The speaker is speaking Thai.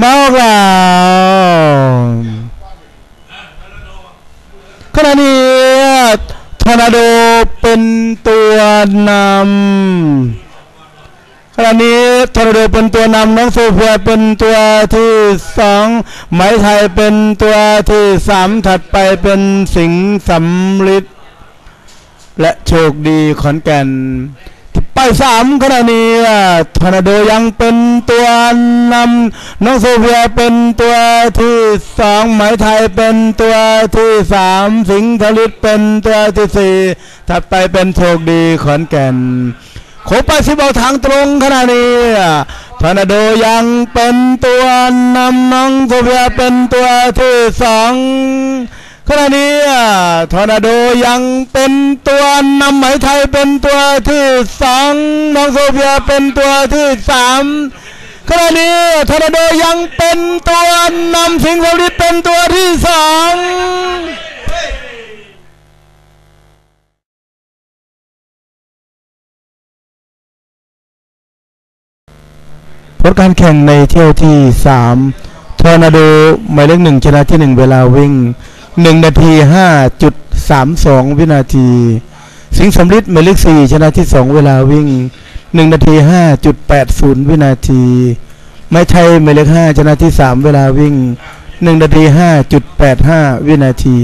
มาออกแล้วขณะนี้ทอร์นาโดเป็นตัวนำขณะนี้ทอร์นาโดเป็นตัวนำน้องโซเฟียเป็นตัวที่สองไหมไทยเป็นตัวที่สามถัดไปเป็นสิงห์สำลิดและโชคดีขอนแก่น ไปสามขณะนี้ทอร์นาโดยังเป็นตัวนำน้องโซเฟียเป็นตัวที่สองไหมไทยเป็นตัวที่สามสิงห์ทลิตเป็นตัวที่สี่ถัดไปเป็นโชคดีขอนแก่นโคไปสิบเอาทางตรงขณะนี้ทอร์นาโดยังเป็นตัวนำน้องโซเฟียเป็นตัวที่สอง ขณะนี้ทอร์นาโดยังเป็นตัวนำไหมไทยเป็นตัวที่สองน้องโซเฟียเป็นตัวที่สามขณะนี้ทอร์นาโดยังเป็นตัวนำสิงห์โซลิดเป็นตัวที่สองผลการแข่งในเที่ยวที่สามทอร์นาโดหมายเลขหนึ่งชนะที่หนึ่งเวลาวิ่ง หนึ่งนาทีห้าจุดสามสองวินาที สิงห์สำลิดหมายเลขสี่ชนะที่สองเวลาวิ่งหนึ่งนาทีห้าจุดแปดศูนย์วินาที ไม่ใช่หมายเลขห้าชนะที่สามเวลาวิ่งหนึ่งนาทีห้าจุดแปดห้าวินาที